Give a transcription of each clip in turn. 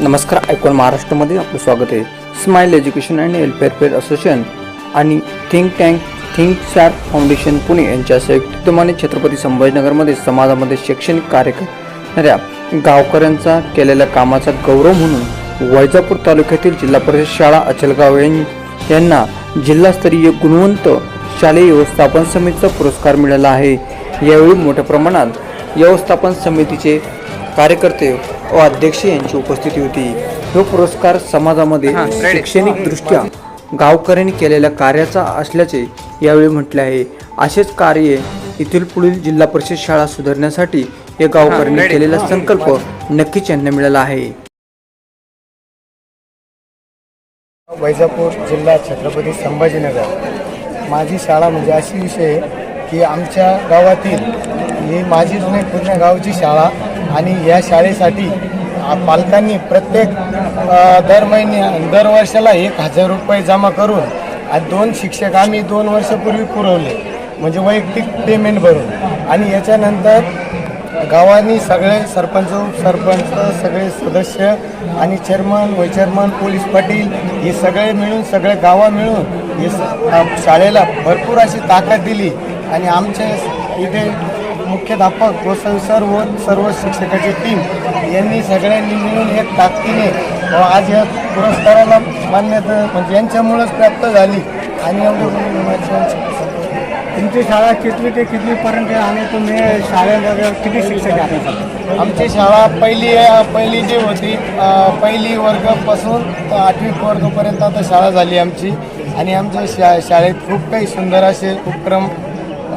नमस्कार ऐकून महाराष्ट्रामध्ये आपलं स्वागत आहे. Smile Education and Welfare Fair Association आणि think tank think sir foundation Pune यांच्या संयुक्त छत्रपती संभाजीनगरमध्ये समाजामध्ये शैक्षणिक कार्य करणाऱ्या गावकऱ्यांचा केलेल्या कामाचा गौरव म्हणून वैजापूर तालुक्यातील जिल्हा परिषद शाळा अचलगाव यांना जिल्हास्तरीय गुणवंत शालेय व्यवस्थापन समितीचा पुरस्कार मिळाला आहे. यावेळी मोठ्या प्रमाणात व्यवस्थापन समितीचे कार्यकर्ते व अध्यक्ष यांची उपस्थिती होती. हा पुरस्कार समाजामध्ये शैक्षणिक दृष्ट्या गावकऱ्यांनी केलेल्या कार्याचा असल्याचे यावेळी म्हटले आहे. असेच कार्य येथील पुढील जिल्हा परिषद शाळा सुधारण्यासाठी या गावकऱ्यांनी केलेला संकल्प नक्कीच यांना मिळाला आहे. वैजापूर जिल्हा छत्रपती संभाजीनगर. माझी शाळा म्हणजे अशी विषय आहे की आमच्या गावातील ही माझी जुने पूर्ण गावची शाळा आणि या शाळेसाठी पालकांनी प्रत्येक दर महिने दर वर्षाला एक हजार रुपये जमा करून आणि दोन शिक्षक आम्ही दोन वर्षापूर्वी पुरवले. म्हणजे वैयक्तिक पेमेंट भरून. आणि याच्यानंतर गावांनी सगळे सरपंच सरपंच सगळे सदस्य आणि चेअरमन व चेअरमन पोलीस पाटील हे सगळे मिळून सगळे गावा मिळून हे शाळेला भरपूर अशी ताकद दिली. आणि आमच्या इथे मुख्याध्यापक गोसावी सर व सर्व शिक्षकाची टीम यांनी सगळ्यांनी मिळून एक ताकदीने आज या पुरस्काराला मान्यता म्हणजे यांच्यामुळेच प्राप्त झाली. आणि तुमची शाळा कितवी ते कितवीपर्यंत आणि तुम्ही शाळेमध्ये किती शिक्षक आहेत आमची शाळा पहिली पहिली जी होती पहिली वर्गापासून आठवी वर्गापर्यंत आता शाळा झाली आमची. आणि आमच्या शा शाळेत खूप काही सुंदर असे उपक्रम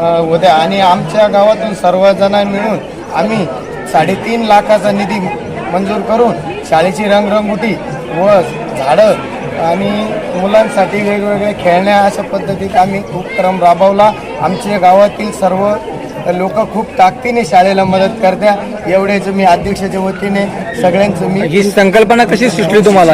होते आणि आमच्या गावातून सर्वजण मिळून आम्ही साडेतीन लाखाचा निधी मंजूर करून शाळेची रंगरंगोटी व झाडं आणि मुलांसाठी वेगवेगळे खेळण्या अशा पद्धतीत आम्ही उपक्रम राबवला. आमच्या गावातील सर्व लोक खूप ताकदीने शाळेला मदत करत्या. एवढेच मी अध्यक्षाच्या वतीने सगळ्यांचं मी ही संकल्पना कशी सुचली तुम्हाला?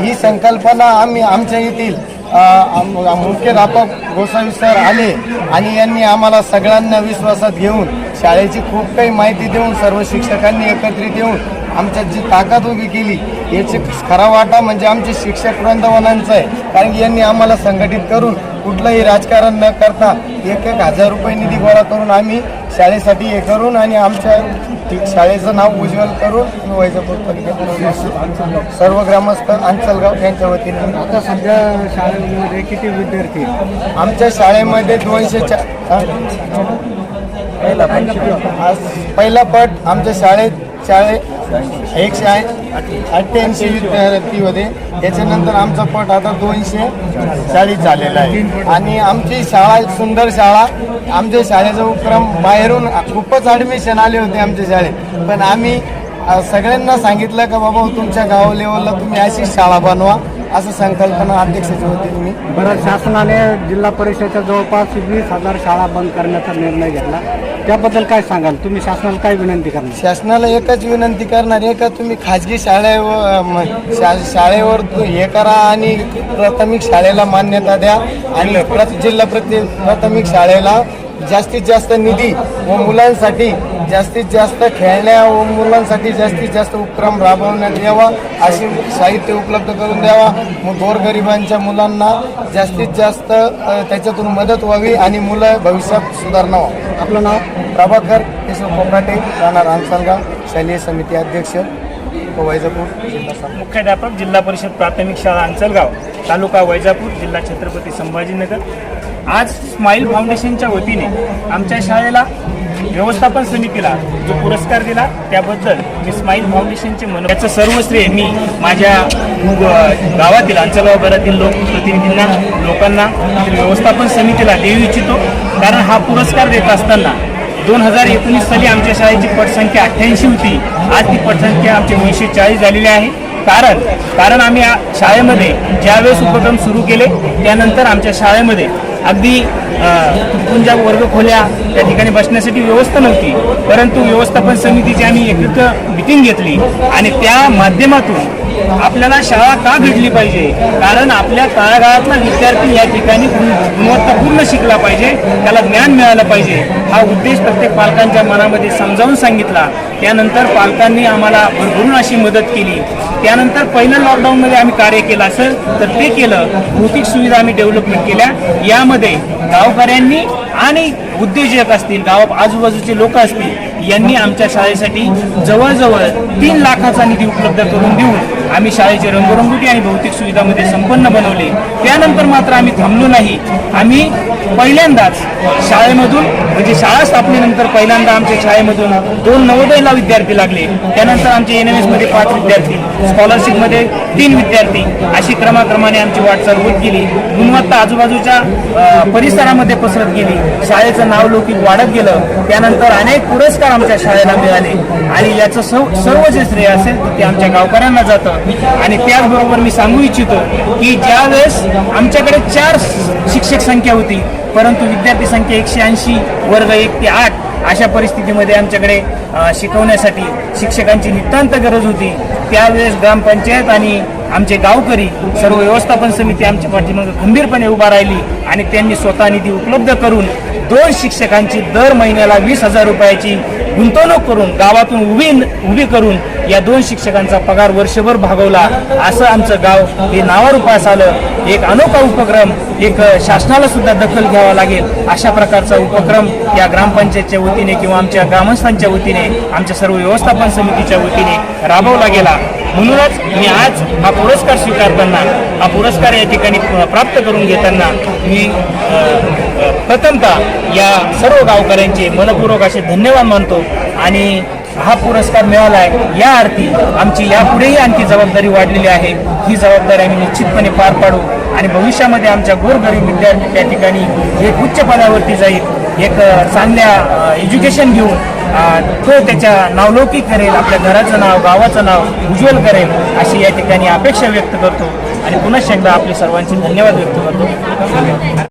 ही संकल्पना आम्ही आमच्या येथील मुख्य आम- गोसावी सर आले आणि यांनी आम्हाला सगळ्यांना विश्वासात घेऊन शाळेची खूप काही माहिती देऊन सर्व शिक्षकांनी एकत्रित येऊन आमच्यात जी ताकद उभी केली याची खरा वाटा म्हणजे आमचे शिक्षक वृंदावनांचा आहे. कारण की यांनी आम्हाला संघटित करून कुठलंही राजकारण न करता एक एक हजार रुपये निधी गोळा करून आम्ही शाळेसाठी हे करून आणि आमच्या शाळेचं नाव उज्ज्वल करून वैजापूर तालुक्यात सर्व ग्रामस्थ अंचलगाव यांच्या वतीने आता सध्या शाळेमध्ये किती विद्यार्थी? आमच्या शाळेमध्ये दोनशे चा? पहिला पट आज पहिला पट आमच्या शाळेत शाळे एकशे अठ्ठ्याऐंशी विद्यार्थी होते. त्याच्यानंतर आमचा पट आता दोनशे चाळीस झालेला आहे. आणि आमची शाळा सुंदर शाळा आमच्या शाळेचा उपक्रम बाहेरून खूपच ॲडमिशन आले होते आमच्या शाळेत. पण आम्ही सगळ्यांना सांगितलं का बाबा तुमच्या गाव लेवलला तुम्ही अशीच शाळा बनवा. असं संकल्पना अध्यक्षाच्या वतीने मी बरं शासनाने जिल्हा परिषदेच्या जवळपास वीस हजार शाळा बंद करण्याचा निर्णय घेतला. त्याबद्दल काय सांगाल? तुम्ही शासनाला काय विनंती करणार? शासनाला एकच विनंती करणार आहे का तुम्ही खाजगी शाळेवर शा- शाळेवर हे करा आणि प्राथमिक शाळेला मान्यता द्या आणि प्रत जिल्हा प्रति प्राथमिक शाळेला जास्तीत जास्त निधी व मुलांसाठी जास्तीत जास्त खेळण्या व मुलांसाठी जास्तीत जास्त उपक्रम राबवण्यात यावा असे साहित्य उपलब्ध करून द्यावा. मग गोरगरिबांच्या मुलांना जास्तीत जास्त त्याच्यातून मदत व्हावी आणि मुलं भविष्यात सुधारणा व्हावं आपलं नाव प्रभाकर केशव कोकाटे राहणार आमसलगाव शालेय समिती अध्यक्ष व वैजापूर मुख्याध्यापक जिल्हा परिषद प्राथमिक शाळा अंचलगाव तालुका वैजापूर जिल्हा छत्रपती संभाजीनगर. आज स्माईल फाउंडेशनच्या वतीने आमच्या शाळेला व्यवस्थापन समितीला जो पुरस्कार दिला त्याबद्दल मी स्माईल फाउंडेशनचे मन याचं सर्व श्रेय मी माझ्या गावातील अंचलगाव लोक लोकप्रतिनिधींना लोकांना व्यवस्थापन समितीला देऊ इच्छितो. कारण हा पुरस्कार देत असताना दोन हजार एकोणीस साली आमच्या शाळेची पटसंख्या अठ्ठ्याऐंशी होती. आज ती पटसंख्या आमची दोनशे चाळीस झालेली आहे. कारण कारण आम्ही शाळेमध्ये ज्यावेळेस उपक्रम सुरू केले त्यानंतर आमच्या शाळेमध्ये अगदी कुंजा वर्ग खोल्या त्या ठिकाणी बसण्यासाठी व्यवस्था नव्हती. परंतु व्यवस्थापन समितीची आम्ही एकत्र मिटिंग घेतली आणि त्या माध्यमातून आपल्याला शाळा का घडली पाहिजे? कारण आपल्या तळागाळातला विद्यार्थी या ठिकाणी गुणवत्तापूर्ण शिकला पाहिजे. त्याला ज्ञान मिळालं पाहिजे. हा उद्देश प्रत्येक पालकांच्या मनामध्ये समजावून सांगितला. त्यानंतर पालकांनी आम्हाला भरभरून अशी मदत केली. त्यानंतर पहिल्या लॉकडाऊनमध्ये आम्ही कार्य केलं असेल तर ते केलं. भौतिक सुविधा आम्ही डेव्हलपमेंट केल्या. यामध्ये गावकऱ्यांनी आणि उद्योजक असतील गाव आजूबाजूचे लोक असतील यांनी आमच्या शाळेसाठी जवळजवळ तीन लाखाचा निधी उपलब्ध करून देऊन आम्ही शाळेचे रंगरंगोटी आणि भौतिक सुविधामध्ये संपन्न बनवले. त्यानंतर मात्र आम्ही थांबलो नाही. आम्ही पहिल्यांदाच शाळेमधून म्हणजे शाळा स्थापनेनंतर पहिल्यांदा आमच्या शाळेमधून दोन नवोदयला विद्यार्थी लागले. त्यानंतर आमचे एन एम एसमध्ये पाच विद्यार्थी स्कॉलरशिपमध्ये तीन विद्यार्थी अशी क्रमाक्रमाने आमची वाटचाल होत गेली. गुणवत्ता आजूबाजूच्या परिसरामध्ये पसरत गेली. शाळेचं नाव लौकिक वाढत गेलं. त्यानंतर अनेक पुरस्कार आमच्या शाळेला मिळाले. आणि याचं सर्व सर्व जे श्रेय असेल ते आमच्या गावकऱ्यांना जातं. आणि त्याचबरोबर मी सांगू इच्छितो की ज्या वेळेस आमच्याकडे चार शिक्षक संख्या होती परंतु विद्यार्थी संख्या एकशे ऐंशी वर्ग एक ते आठ अशा परिस्थितीमध्ये आमच्याकडे शिकवण्यासाठी शिक्षकांची नितांत गरज होती. त्यावेळेस ग्रामपंचायत आणि आमचे गावकरी सर्व व्यवस्थापन समिती आमच्या पाठीमागे खंबीरपणे उभा राहिली आणि त्यांनी स्वतः निधी उपलब्ध करून दोन शिक्षकांची दर महिन्याला वीस हजार रुपयाची गुंतवणूक करून गावातून उभी उभी करून या दोन शिक्षकांचा पगार वर्षभर भागवला. असं आमचं गाव हे नावारूपास आलं. एक अनोखा उपक्रम एक शासनाला सुद्धा दखल घ्यावा लागेल. अशा प्रकारचा उपक्रम या ग्रामपंचायतच्या वतीने किंवा आमच्या ग्रामस्थांच्या वतीने आमच्या सर्व व्यवस्थापन समितीच्या वतीने राबवला गेला. म्हणूनच मी आज हा पुरस्कार स्वीकारताना हा पुरस्कार या ठिकाणी प्राप्त करून घेताना मी प्रथमतः या सर्व गावकऱ्यांचे मनपूर्वक असे धन्यवाद मानतो. आणि हा पुरस्कार मिळाला आहे या अर्थी आमची यापुढेही आणखी जबाबदारी वाढलेली आहे. ही जबाबदारी आम्ही निश्चितपणे पार पाडू आणि भविष्यामध्ये आमच्या गोरगरीब विद्यार्थी त्या ठिकाणी एक उच्च पदावरती जाईल. एक चांगल्या एज्युकेशन घेऊन तो त्याच्या नावलौकिक करेल आपल्या घराचं नाव गावाचं नाव उज्ज्वल करेल अशी या ठिकाणी अपेक्षा व्यक्त करतो. आणि पुन्हा एकदा आपले सर्वांचे धन्यवाद व्यक्त करतो.